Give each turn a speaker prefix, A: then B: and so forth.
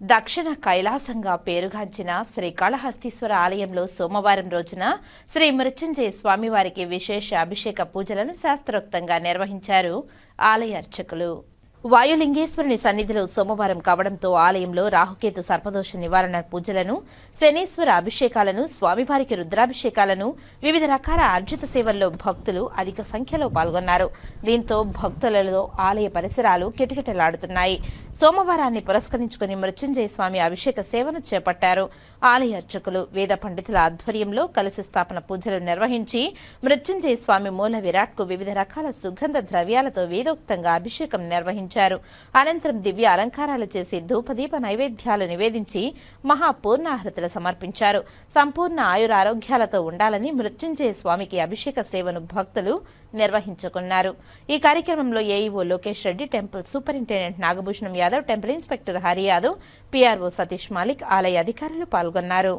A: దక్షిణ కైలాసంగా పేరుగాంచిన శ్రీకాళహస్తీశ్వర ఆలయంలో సోమవారం రోజున శ్రీ మృత్యుంజయ స్వామివారికి విశేష అభిషేక పూజలను శాస్త్రోక్తంగా నిర్వహించారు ఆలయ అర్చకులు. వాయులింగేశ్వరుని సన్నిధిలో సోమవారం కావడంతో ఆలయంలో రాహుకేతు సర్పదోష నివారణ పూజలను శనీశ్వర అభిషేకాలను స్వామివారికి రుద్రాభిషేకాలను వివిధ రకాల అర్జిత సేవల్లో భక్తులు అధిక సంఖ్యలో పాల్గొన్నారు. దీంతో భక్తులలో ఆలయ పరిసరాలు కిటకిటలాడుతున్నాయి. సోమవారాన్ని పురస్కరించుకుని మృత్యుంజయ స్వామి అభిషేక సేవను చేపట్టారు. ఆలయ అర్చకులు వేద పండితుల ఆధ్వర్యంలో కలిసి స్థాపన పూజలు నిర్వహించి మృత్యుంజయ స్వామి మూల విరాట్కు వివిధ రకాల సుగంధ ద్రవ్యాలతో వేదోక్తంగా అభిషేకం నిర్వహించారు. అనంతరం దివ్య అలంకారాలు చేసి ధూపదీప నైవేద్యాలు నివేదించి మహాపూర్ణాహృతులు సమర్పించారు. సంపూర్ణ ఆయురారోగ్యాలతో ఉండాలని మృత్యుంజయ స్వామికి అభిషేక సేవను భక్తులు నిర్వహించుకున్నారు. ఈ కార్యక్రమంలో AEO Lokesh Reddy temple superintendent Nagabhushanam Yadav temple inspector Hari Yadav PRO Satish Malik ఆలయ అధికారులు పాల్గొన్నారు.